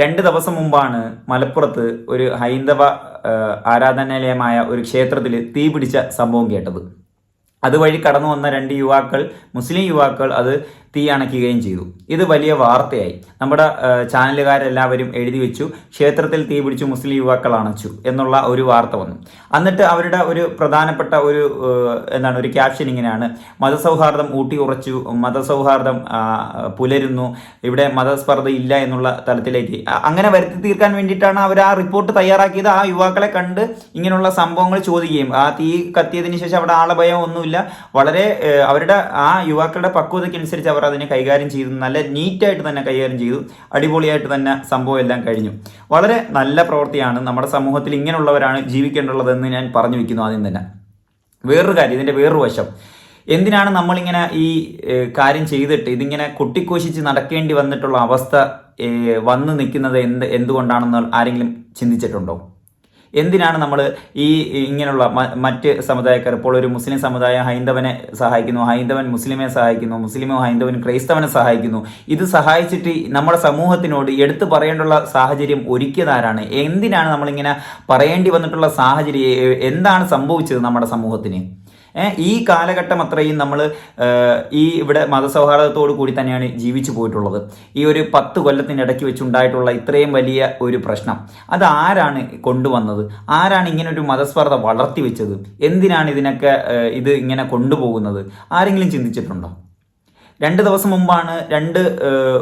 രണ്ട് ദിവസം മുമ്പാണ് മലപ്പുറത്ത് ഒരു ഹൈന്ദവ ആരാധനാലയമായ ഒരു ക്ഷേത്രത്തിൽ തീ പിടിച്ച സംഭവം കേട്ടത്. അതുവഴി കടന്നു വന്ന രണ്ട് യുവാക്കൾ മുസ്ലിം യുവാക്കൾ അത് തീ അണയ്ക്കുകയും ചെയ്തു. ഇത് വലിയ വാർത്തയായി. നമ്മുടെ ചാനലുകാരെല്ലാവരും എഴുതി വെച്ചു. ക്ഷേത്രത്തിൽ തീ പിടിച്ചു മുസ്ലിം യുവാക്കൾ അണച്ചു എന്നുള്ള ഒരു വാർത്ത വന്നു. എന്നിട്ട് അവരുടെ ഒരു പ്രധാനപ്പെട്ട ഒരു എന്താണ് ഒരു ക്യാപ്ഷൻ ഇങ്ങനെയാണ്. മതസൗഹാർദ്ദം ഊട്ടി ഉറച്ചു മതസൗഹാർദ്ദം പുലരുന്നു ഇവിടെ മതസ്പർദ്ധ ഇല്ല എന്നുള്ള തലത്തിലേക്ക്. അങ്ങനെ വരുത്തി തീർക്കാൻ വേണ്ടിയിട്ടാണ് അവർ ആ റിപ്പോർട്ട് തയ്യാറാക്കിയത്. ആ യുവാക്കളെ കണ്ട് ഇങ്ങനെയുള്ള സംഭവങ്ങൾ ചോദിക്കുകയും ആ തീ കത്തിയതിന് ശേഷം അവിടെ ആളഭയം ഒന്നുമില്ല വളരെ അവരുടെ ആ യുവാക്കളുടെ പക്വതയ്ക്കനുസരിച്ച് അവർ അതിനെ കൈകാര്യം ചെയ്തു നല്ല നീറ്റായിട്ട് തന്നെ കൈകാര്യം ചെയ്തു അടിപൊളിയായിട്ട് തന്നെ സംഭവം എല്ലാം കഴിഞ്ഞു. വളരെ നല്ല പ്രവൃത്തിയാണ് നമ്മുടെ സമൂഹത്തിൽ ഇങ്ങനെയുള്ളവരാണ് ജീവിക്കേണ്ടുള്ളതെന്ന് ഞാൻ പറഞ്ഞു വെക്കുന്നു ആദ്യം തന്നെ. വേറൊരു കാര്യം ഇതിന്റെ വേറൊരു വശം. എന്തിനാണ് നമ്മളിങ്ങനെ ഈ കാര്യം ചെയ്തിട്ട് ഇതിങ്ങനെ കൊട്ടിക്കോശിച്ച് നടക്കേണ്ടി വന്നിട്ടുള്ള അവസ്ഥ വന്നു നിൽക്കുന്നത് എന്ത് എന്തുകൊണ്ടാണെന്ന് ആരെങ്കിലും ചിന്തിച്ചിട്ടുണ്ടോ? എന്തിനാണ് നമ്മൾ ഈ ഇങ്ങനെയുള്ള മറ്റ് സമുദായക്കാർ ഇപ്പോൾ ഒരു മുസ്ലിം സമുദായം ഹൈന്ദവനെ സഹായിക്കുന്നു ഹൈന്ദവൻ മുസ്ലിമെ സഹായിക്കുന്നു മുസ്ലിമോ ഹൈന്ദവൻ ക്രൈസ്തവനെ സഹായിക്കുന്നു. ഇത് സഹായിച്ചിട്ട് നമ്മുടെ സമൂഹത്തിനോട് എടുത്തു പറയേണ്ടുള്ള സാഹചര്യം ഒരുക്കിയതാരാണ്? എന്തിനാണ് നമ്മളിങ്ങനെ പറയേണ്ടി വന്നിട്ടുള്ള സാഹചര്യം? എന്താണ് സംഭവിച്ചത് നമ്മുടെ സമൂഹത്തിന്? ഈ കാലഘട്ടം അത്രയും നമ്മൾ ഈ ഇവിടെ മതസൗഹാർദ്ദത്തോടു കൂടി തന്നെയാണ് ജീവിച്ചു പോയിട്ടുള്ളത്. ഈ ഒരു പത്ത് കൊല്ലത്തിന്റെ ഇടയ്ക്ക് വെച്ചുണ്ടായിട്ടുള്ള ഇത്രയും വലിയ ഒരു പ്രശ്നം. അത് ആരാണ് കൊണ്ടുവന്നത്? ആരാണ് ഇങ്ങനെ ഒരു മതസ്പർദ്ധ വളർത്തി വെച്ചത് എന്തിനാണ് ഇതിനൊക്കെ ഇത് ഇങ്ങനെ കൊണ്ടുപോകുന്നത്? ആരെങ്കിലും ചിന്തിച്ചിട്ടുണ്ടോ? രണ്ട് ദിവസം മുമ്പാണ് രണ്ട്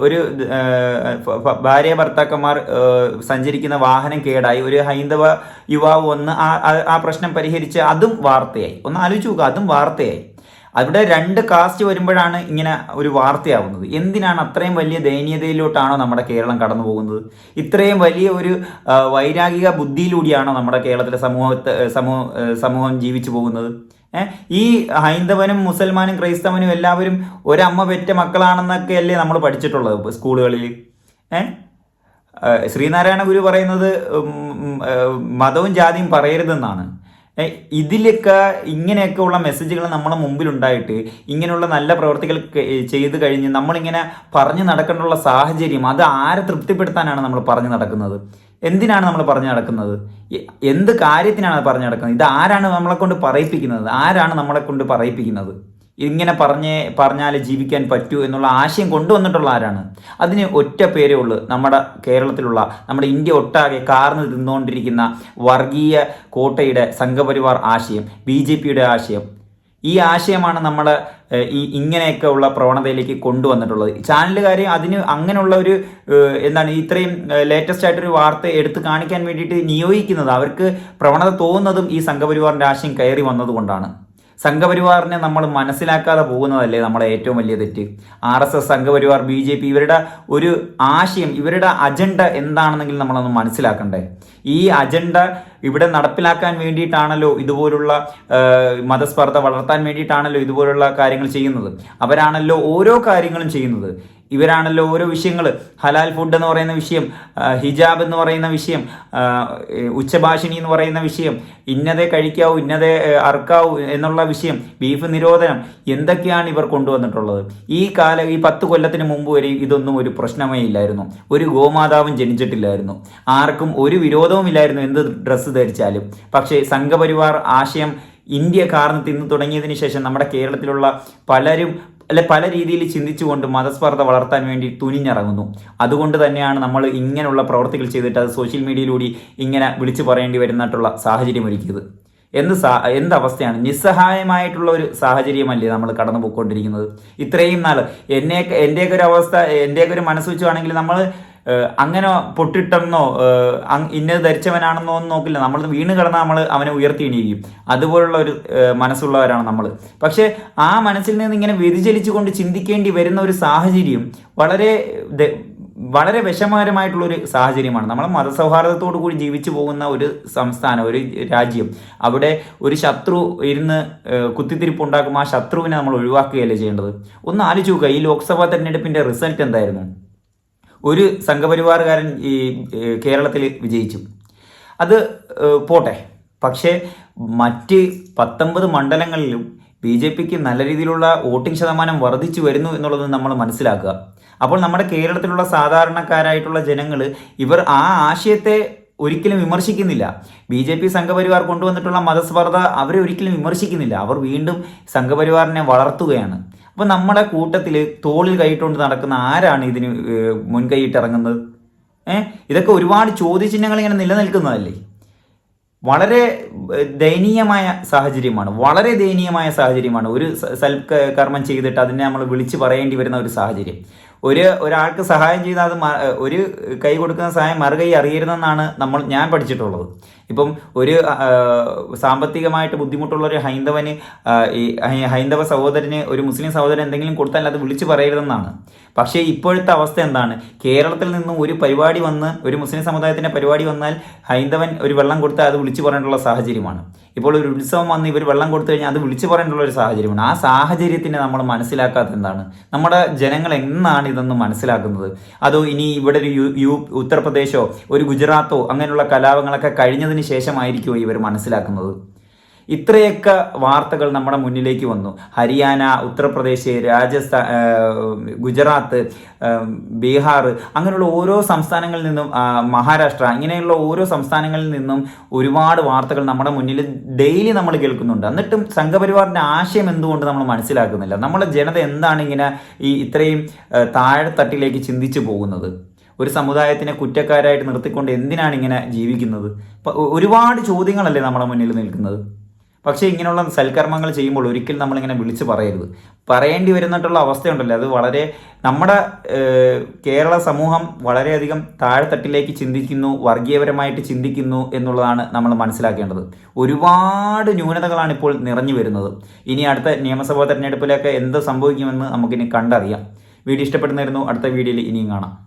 ഒരു ഭാര്യ ഭർത്താക്കന്മാർ സഞ്ചരിക്കുന്ന വാഹനം കേടായി. ഒരു ഹൈന്ദവ യുവാവ് വന്ന് ആ ആ- പ്രശ്നം പരിഹരിച്ച് അതും വാർത്തയായി. ഒന്ന് ആലോചിച്ച് നോക്കുക അതും വാർത്തയായി. അവിടെ രണ്ട് കാസ്റ്റ് വരുമ്പോഴാണ് ഇങ്ങനെ ഒരു വാർത്തയാവുന്നത്. എന്തിനാണ് അത്രയും വലിയ ദയനീയതയിലോട്ടാണോ നമ്മുടെ കേരളം കടന്നു പോകുന്നത്? ഇത്രയും വലിയ ഒരു വൈരാഗിക ബുദ്ധിയിലൂടെയാണോ നമ്മുടെ കേരളത്തിലെ സമൂഹത്തെ സമൂഹ ജീവിച്ചു പോകുന്നത്? ഈ ഹൈന്ദവനും മുസൽമാനും ക്രൈസ്തവനും എല്ലാവരും ഒരമ്മ പെറ്റ മക്കളാണെന്നൊക്കെ അല്ലേ നമ്മൾ പഠിച്ചിട്ടുള്ളത് സ്കൂളുകളിൽ. ശ്രീനാരായണ ഗുരു പറയുന്നത് മതവും ജാതിയും പറയരുതെന്നാണ്. ഇതിലൊക്കെ ഇങ്ങനെയൊക്കെ ഉള്ള മെസ്സേജുകൾ നമ്മളെ മുമ്പിലുണ്ടായിട്ട് ഇങ്ങനെയുള്ള നല്ല പ്രവർത്തികൾ ചെയ്ത് കഴിഞ്ഞ് നമ്മളിങ്ങനെ പറഞ്ഞു നടക്കേണ്ടുള്ള സാഹചര്യം അത് ആരെ തൃപ്തിപ്പെടുത്താനാണ് നമ്മൾ പറഞ്ഞു നടക്കുന്നത്? എന്തിനാണ് നമ്മൾ പറഞ്ഞു നടക്കുന്നത്? എന്ത് കാര്യത്തിനാണ് പറഞ്ഞു നടക്കുന്നത്? ഇത് ആരാണ് നമ്മളെ കൊണ്ട് പറയിപ്പിക്കുന്നത്? ആരാണ് നമ്മളെ കൊണ്ട് പറയിപ്പിക്കുന്നത്? ഇങ്ങനെ പറഞ്ഞ് പറഞ്ഞാൽ ജീവിക്കാൻ പറ്റൂ എന്നുള്ള ആശയം കൊണ്ടുവന്നിട്ടുള്ള ആരാണ്? അതിന് ഒറ്റ പേരേ ഉള്ളൂ നമ്മുടെ കേരളത്തിലുള്ള നമ്മുടെ ഇന്ത്യ ഒട്ടാകെ കാർന്ന് തിന്നുകൊണ്ടിരിക്കുന്ന വർഗീയ കോട്ടയുടെ സംഘപരിവാർ ആശയം ബി ആശയം. ഈ ആശയമാണ് നമ്മൾ ഈ ഇങ്ങനെയൊക്കെ ഉള്ള പ്രവണതയിലേക്ക് കൊണ്ടുവന്നിട്ടുള്ളത്. ചാനലുകാർ അതിന് അങ്ങനെയുള്ള ഒരു എന്താണ് ഇത്രയും ലേറ്റസ്റ്റ് ആയിട്ടൊരു വാർത്ത എടുത്ത് കാണിക്കാൻ വേണ്ടിയിട്ട് നിയോഗിക്കുന്നത് അവർക്ക് പ്രവണത തോന്നുന്നതും ഈ സംഘപരിവാറിന്റെ ആശയം കയറി വന്നതുകൊണ്ടാണ്. സംഘപരിവാറിനെ നമ്മൾ മനസ്സിലാക്കാതെ പോകുന്നതല്ലേ നമ്മളെ ഏറ്റവും വലിയ തെറ്റ്? R S S Sangh Parivar B J P ഇവരുടെ ഒരു ആശയം ഇവരുടെ അജണ്ട എന്താണെന്നെങ്കിൽ നമ്മളൊന്ന് മനസ്സിലാക്കണ്ടേ? ഈ അജണ്ട ഇവിടെ നടപ്പിലാക്കാൻ വേണ്ടിയിട്ടാണല്ലോ ഇതുപോലുള്ള മതസ്പർദ്ധ വളർത്താൻ വേണ്ടിയിട്ടാണല്ലോ ഇതുപോലുള്ള കാര്യങ്ങൾ ചെയ്യുന്നത്. അവരാണല്ലോ ഓരോ കാര്യങ്ങളും ചെയ്യുന്നത്. ഇവരാണല്ലോ ഓരോ വിഷയങ്ങൾ ഹലാൽ ഫുഡ് എന്ന് പറയുന്ന വിഷയം ഹിജാബ് എന്ന് പറയുന്ന വിഷയം ഉച്ചഭാഷിണി എന്ന് പറയുന്ന വിഷയം ഇന്നതേ കഴിക്കാവൂ ഇന്നതേ അറുക്കാവൂ എന്നുള്ള വിഷയം ബീഫ് നിരോധനം എന്തൊക്കെയാണ് ഇവർ കൊണ്ടുവന്നിട്ടുള്ളത്? ഈ കാല ഈ പത്ത് കൊല്ലത്തിന് മുമ്പ് വരെ ഇതൊന്നും ഒരു പ്രശ്നമേ ഇല്ലായിരുന്നു. ഒരു ഗോമാതാവും ജനിച്ചിട്ടില്ലായിരുന്നു. ആർക്കും ഒരു വിരോധവും ഇല്ലായിരുന്നു എന്ത് ഡ്രസ്സ് ധരിച്ചാലും. പക്ഷേ സംഘപരിവാർ ആശയം ഇന്ത്യ കാർന്ന് തിന്നു തുടങ്ങിയതിന് ശേഷം നമ്മുടെ കേരളത്തിലുള്ള പലരും അല്ലെ പല രീതിയിൽ ചിന്തിച്ചുകൊണ്ട് മതസ്പർദ്ധ വളർത്താൻ വേണ്ടി തുനിഞ്ഞിറങ്ങുന്നു. അതുകൊണ്ട് തന്നെയാണ് നമ്മൾ ഇങ്ങനെയുള്ള പ്രവർത്തികൾ ചെയ്തിട്ട് അത് സോഷ്യൽ മീഡിയയിലൂടെ ഇങ്ങനെ വിളിച്ചു പറയേണ്ടി വരുന്നിട്ടുള്ള സാഹചര്യം ഒരുക്കിയത്. എന്ത് സാ എന്ത് അവസ്ഥയാണ്? നിസ്സഹായമായിട്ടുള്ള ഒരു സാഹചര്യമല്ലേ നമ്മൾ കടന്നു പോയിക്കൊണ്ടിരിക്കുന്നത്? ഇത്രയും നാൾ എന്നെ എന്റെയൊക്കെ ഒരു അവസ്ഥ എന്റെയൊക്കെ ഒരു മനസ്സ് വെച്ചുവാണെങ്കിൽ നമ്മൾ അങ്ങനെ പൊട്ടിട്ടെന്നോ ഇന്നത് ധരിച്ചവനാണെന്നോ ഒന്നും നോക്കില്ല. നമ്മൾ വീണ് കിടന്നാൽ നമ്മൾ അവനെ ഉയർത്തി എണീക്കും. അതുപോലുള്ള ഒരു മനസ്സുള്ളവരാണ് നമ്മൾ പക്ഷേ ആ മനസ്സിൽ നിന്ന് ഇങ്ങനെ വ്യതിചലിച്ചു കൊണ്ട് ചിന്തിക്കേണ്ടി വരുന്ന ഒരു സാഹചര്യം വളരെ വളരെ വിഷമകരമായിട്ടുള്ള ഒരു സാഹചര്യമാണ്. നമ്മൾ മതസൗഹാർദ്ദത്തോടു കൂടി ജീവിച്ചു പോകുന്ന ഒരു സംസ്ഥാനം ഒരു രാജ്യം. അവിടെ ഒരു ശത്രു ഇരുന്ന് കുത്തിത്തിരിപ്പ് ഉണ്ടാക്കും. ആ ശത്രുവിനെ നമ്മൾ ഒഴിവാക്കുകയല്ലേ ചെയ്യേണ്ടത്? ഒന്ന് ആലോചിക്കുക ഈ ലോക്സഭാ തെരഞ്ഞെടുപ്പിന്റെ റിസൾട്ട് എന്തായിരുന്നു? ഒരു സംഘപരിവാറുകാരൻ ഈ കേരളത്തിൽ വിജയിച്ചു. അത് പോട്ടെ. പക്ഷേ മറ്റ് പത്തൊമ്പത് മണ്ഡലങ്ങളിലും ബി ജെ പിക്ക് നല്ല രീതിയിലുള്ള വോട്ടിംഗ് ശതമാനം വർദ്ധിച്ചു വരുന്നു എന്നുള്ളത് നമ്മൾ മനസ്സിലാക്കുക. അപ്പോൾ നമ്മുടെ കേരളത്തിലുള്ള സാധാരണക്കാരായിട്ടുള്ള ജനങ്ങൾ ഇവർ ആ ആശയത്തെ ഒരിക്കലും വിമർശിക്കുന്നില്ല. ബി ജെ പി സംഘപരിവാർ കൊണ്ടുവന്നിട്ടുള്ള മതസ്പർദ്ധ അവരെ ഒരിക്കലും വിമർശിക്കുന്നില്ല. അവർ വീണ്ടും സംഘപരിവാറിനെ വളർത്തുകയാണ്. അപ്പോൾ നമ്മുടെ കൂട്ടത്തിൽ തോളിൽ കൈയിട്ടുകൊണ്ട് നടക്കുന്ന ആരാണ് ഇതിന് മുൻകൈയിട്ട് മുൻകൈയിട്ടിറങ്ങുന്നത് ഏഹ് ഇതൊക്കെ ഒരുപാട് ചോദ്യചിഹ്നങ്ങൾ ഇങ്ങനെ നിലനിൽക്കുന്നതല്ലേ? വളരെ ദയനീയമായ സാഹചര്യമാണ്. വളരെ ദയനീയമായ സാഹചര്യമാണ്. ഒരു സൽക്കർമ്മം കർമ്മം ചെയ്തിട്ട് അതിനെ നമ്മൾ വിളിച്ചു പറയേണ്ടി വരുന്ന ഒരു സാഹചര്യം. ഒരു ഒരാൾക്ക് സഹായം ചെയ്താൽ അത് ഒരു കൈ കൊടുക്കുന്ന സഹായം മറുകൈ അറിയരുതെന്നാണ് നമ്മൾ ഞാൻ പഠിച്ചിട്ടുള്ളത്. ഇപ്പം ഒരു സാമ്പത്തികമായിട്ട് ബുദ്ധിമുട്ടുള്ള ഒരു ഹൈന്ദവന് ഹൈന്ദവ സഹോദരന് ഒരു മുസ്ലിം സഹോദരൻ എന്തെങ്കിലും കൊടുത്താൽ അത് വിളിച്ചു പറയരുതെന്നാണ്. പക്ഷേ ഇപ്പോഴത്തെ അവസ്ഥ എന്താണ്? കേരളത്തിൽ നിന്നും ഒരു പരിപാടി വന്ന് ഒരു മുസ്ലിം സമുദായത്തിന്റെ പരിപാടി വന്നാൽ ഹൈന്ദവൻ ഒരു വെള്ളം കൊടുത്താൽ അത് വിളിച്ചു പറയേണ്ടുള്ള സാഹചര്യമാണ്. ഇപ്പോൾ ഒരു ഉത്സവം വന്ന് ഇവർ വെള്ളം കൊടുത്തു കഴിഞ്ഞാൽ അത് വിളിച്ചു പറയേണ്ടുള്ള ഒരു സാഹചര്യമാണ്. ആ സാഹചര്യത്തിനെ നമ്മൾ മനസ്സിലാക്കാത്ത എന്താണ്? നമ്മുടെ ജനങ്ങൾ എന്നാണ് ഇതൊന്ന് മനസ്സിലാക്കുന്നത്. അതോ ഇനി ഇവിടെ ഒരു യു ഉത്തർപ്രദേശോ ഒരു ഗുജറാത്തോ അങ്ങനെയുള്ള കലാപങ്ങളൊക്കെ കഴിഞ്ഞതിന് ശേഷമായിരിക്കുമോ ഇവർ മനസ്സിലാക്കുന്നത്? ഇത്രയൊക്കെ വാർത്തകൾ നമ്മുടെ മുന്നിലേക്ക് വന്നു. ഹരിയാന ഉത്തർപ്രദേശ് രാജസ്ഥാൻ ഗുജറാത്ത് ബീഹാർ അങ്ങനെയുള്ള ഓരോ സംസ്ഥാനങ്ങളിൽ നിന്നും മഹാരാഷ്ട്ര ഇങ്ങനെയുള്ള ഓരോ സംസ്ഥാനങ്ങളിൽ നിന്നും ഒരുപാട് വാർത്തകൾ നമ്മുടെ മുന്നിൽ ഡെയിലി നമ്മൾ കേൾക്കുന്നുണ്ട്. എന്നിട്ടും സംഘപരിവാറിന്റെ ആശയം എന്തുകൊണ്ട് നമ്മൾ മനസ്സിലാക്കുന്നില്ല? നമ്മുടെ ജനത എന്താണ് ഇങ്ങനെ ഈ ഇത്രയും താഴെത്തട്ടിലേക്ക് ചിന്തിച്ചു പോകുന്നത്? ഒരു സമുദായത്തിനെ കുറ്റക്കാരായിട്ട് നിർത്തിക്കൊണ്ട് എന്തിനാണ് ഇങ്ങനെ ജീവിക്കുന്നത്? ഒരുപാട് ചോദ്യങ്ങളല്ലേ നമ്മുടെ മുന്നിൽ നിൽക്കുന്നത്? പക്ഷേ ഇങ്ങനെയുള്ള സൽക്കർമ്മങ്ങൾ ചെയ്യുമ്പോൾ ഒരിക്കലും നമ്മളിങ്ങനെ വിളിച്ച് പറയരുത്. പറയേണ്ടി വരുന്നിട്ടുള്ള അവസ്ഥയുണ്ടല്ലോ. അത് വളരെ നമ്മുടെ കേരള സമൂഹം വളരെയധികം താഴെത്തട്ടിലേക്ക് ചിന്തിക്കുന്നു വർഗീയപരമായിട്ട് ചിന്തിക്കുന്നു എന്നുള്ളതാണ് നമ്മൾ മനസ്സിലാക്കേണ്ടത്. ഒരുപാട് ന്യൂനതകളാണ് ഇപ്പോൾ നിറഞ്ഞു വരുന്നത്. ഇനി അടുത്ത നിയമസഭാ തെരഞ്ഞെടുപ്പിലൊക്കെ എന്ത് സംഭവിക്കുമെന്ന് നമുക്കിനി കണ്ടറിയാം. വീഡിയോ ഇഷ്ടപ്പെടുന്നായിരുന്നു അടുത്ത വീഡിയോയിൽ ഇനിയും കാണാം.